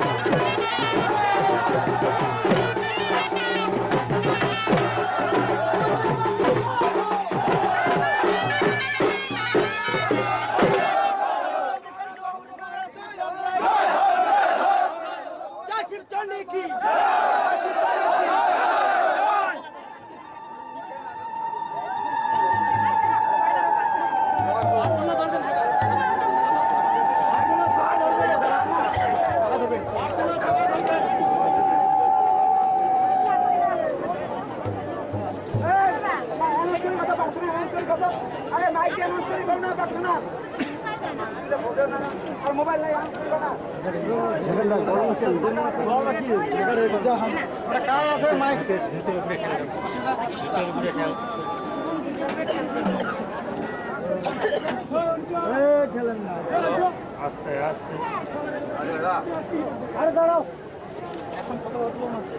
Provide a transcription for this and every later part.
Música আস্তে আস্তে। আরে দাঁড়াও। এখন কত আছে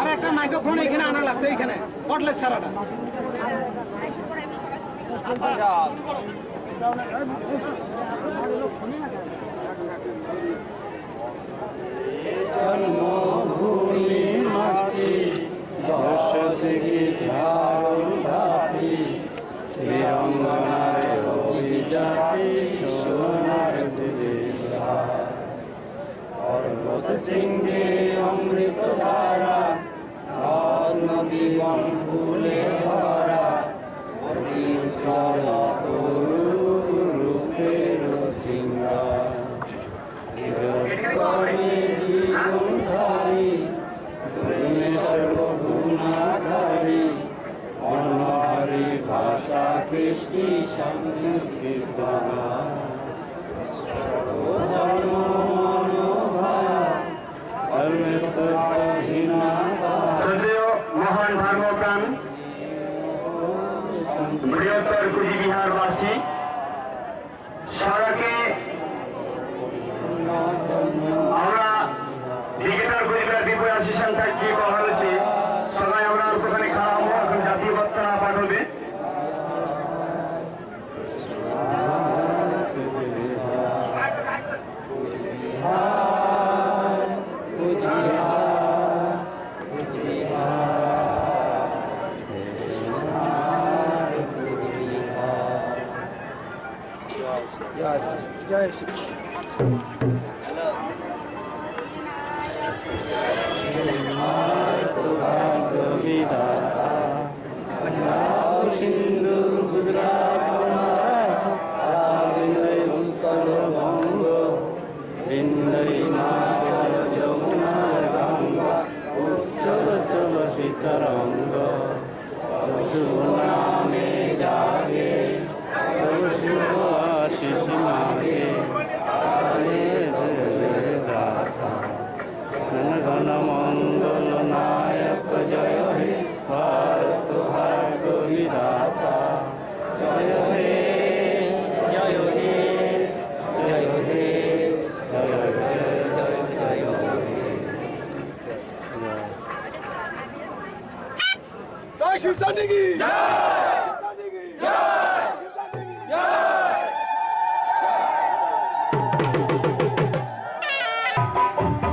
আরে একটা মাইক্রোফোন এখানে আনা লাগতো এখানে পটলের ছাড়াটা। আচ্ছা।, আচ্ছা।, আচ্ছা, আচ্ছা। বৃহত্তর কুচবিহারবাসী সারা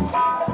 Thank.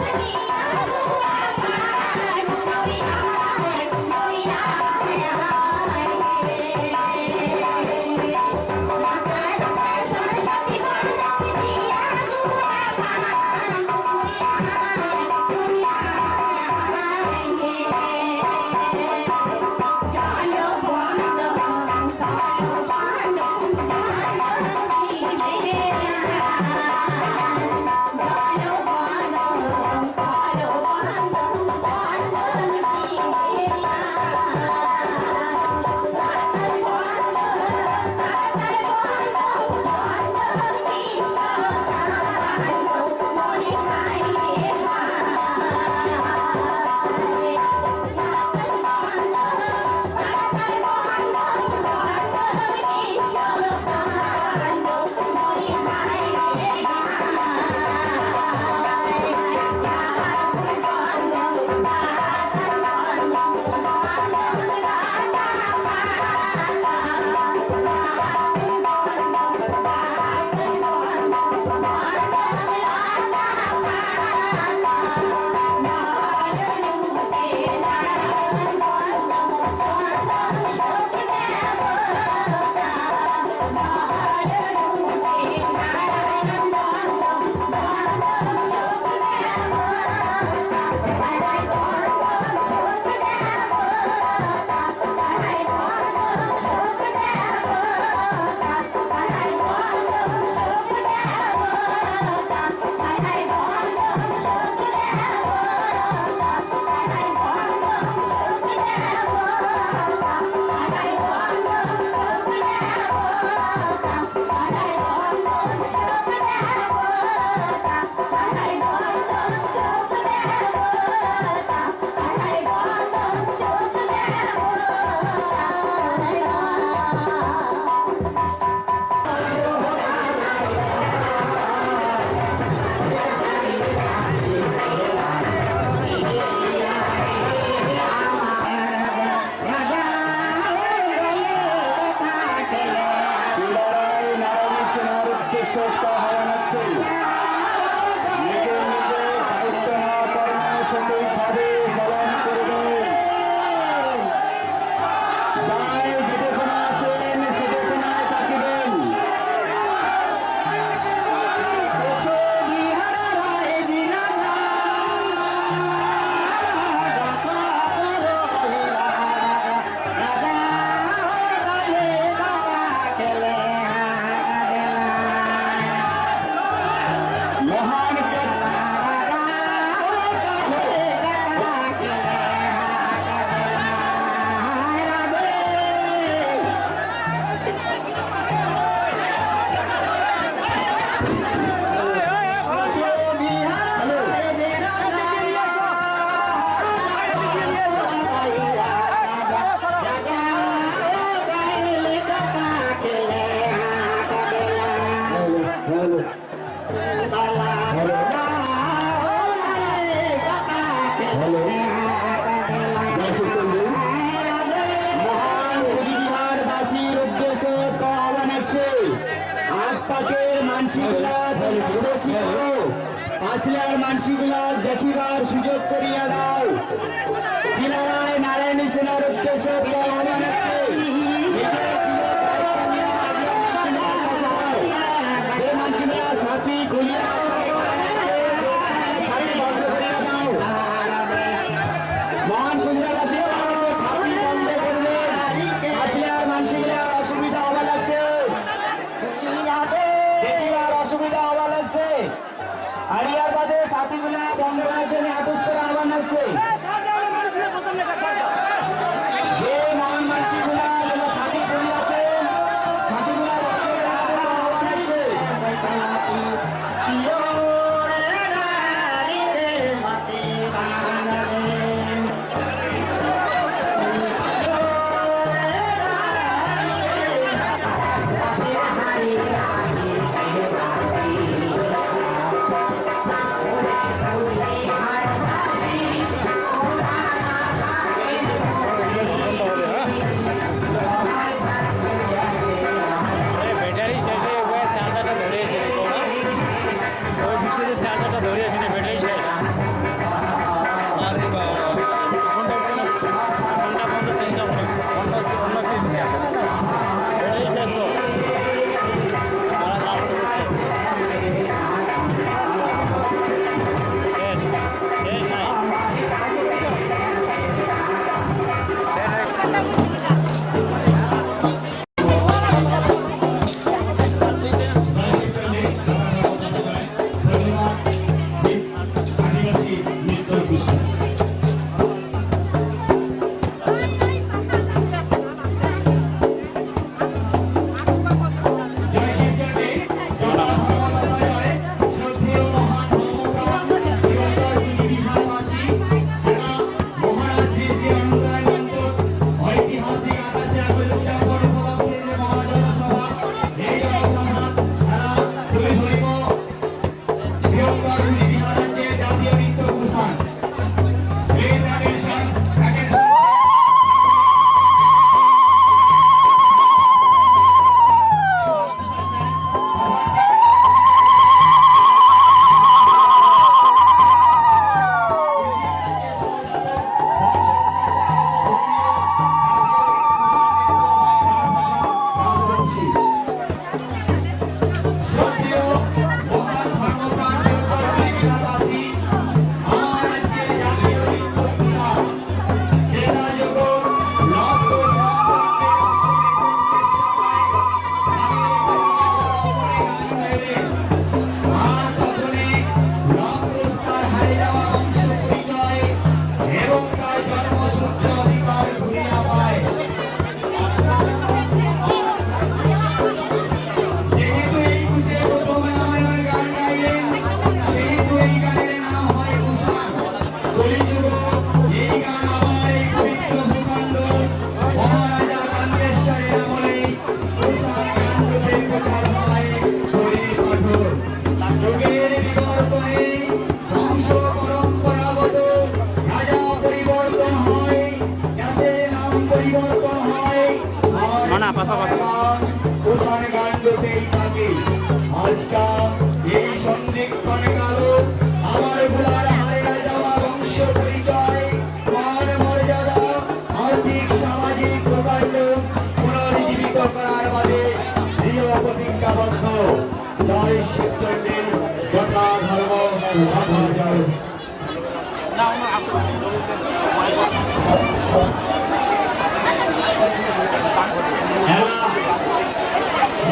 为你。আলিয়াবাদে সাথীগুলা বন্ধ করার জন্য আদেশ করা আহ্বান আসছে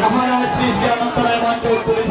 महाराज श्री श्यामंतराय मंच पुलिस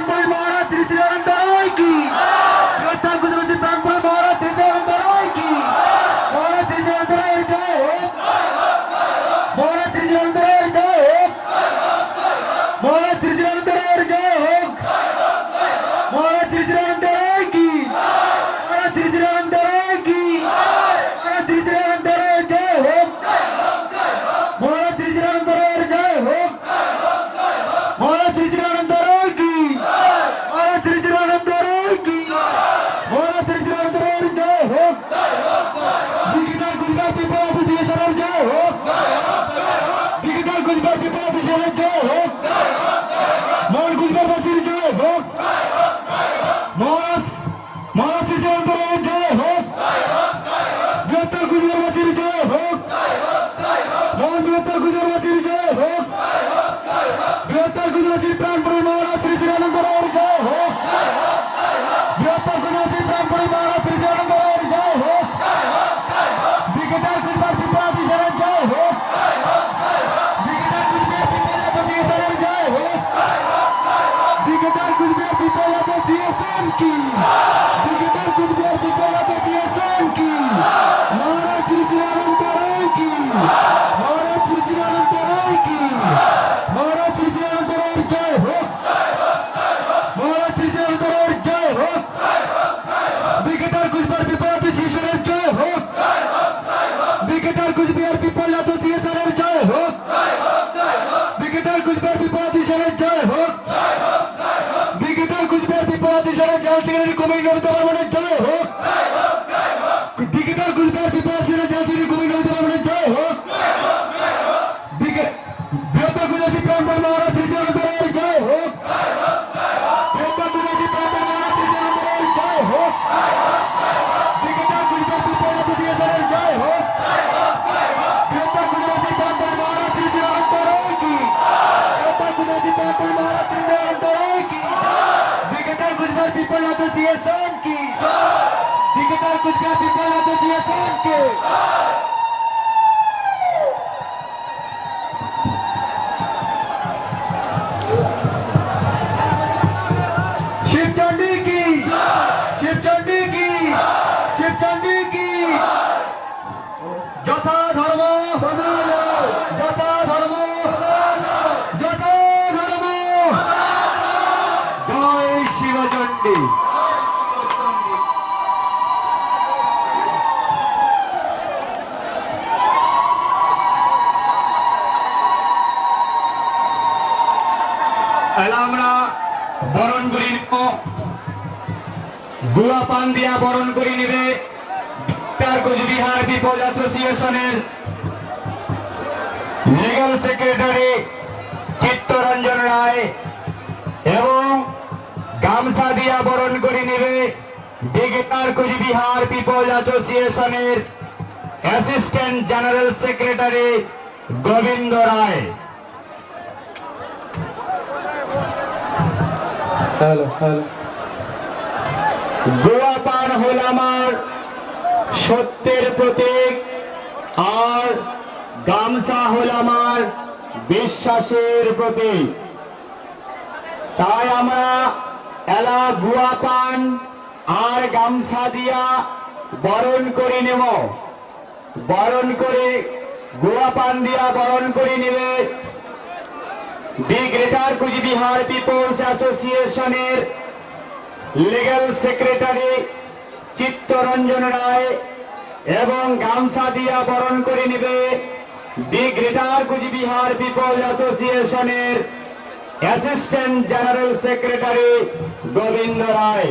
Sunday morning. కుమారుడు পান দিয়া বরণ করে নেবে। তার কোচবিহার পিপল অ্যাসোসিয়েশনের লিগাল সেক্রেটারি চিত্তরঞ্জন রায় এবং গামছা দিয়া বরণ করে নেবে। দিগিতার কোচবিহার পিপল অ্যাসোসিয়েশনের assistant general secretary Gobinda Roy. Hello hello. Goa পার হল আমার সত্যের প্রতীক আর গামছা হল আমার বিশ্বাসের প্রতীক। তাই আমরা এলা গুয়া পান আর গামছা দিয়া বরণ করে নেব। বরণ করে গুয়া পান দিয়া বরণ করে নেবে দি গ্রেটার কুচবিহার পিপলস অ্যাসোসিয়েশনের লিগ্যাল সেক্রেটারি চিত্তরঞ্জন রায় এবং গামছা দিয়া বরণ করে নেবে দি গ্রেটার কুচবিহার পিপল অ্যাসোসিয়েশনের assistant general secretary Gobinda Roy.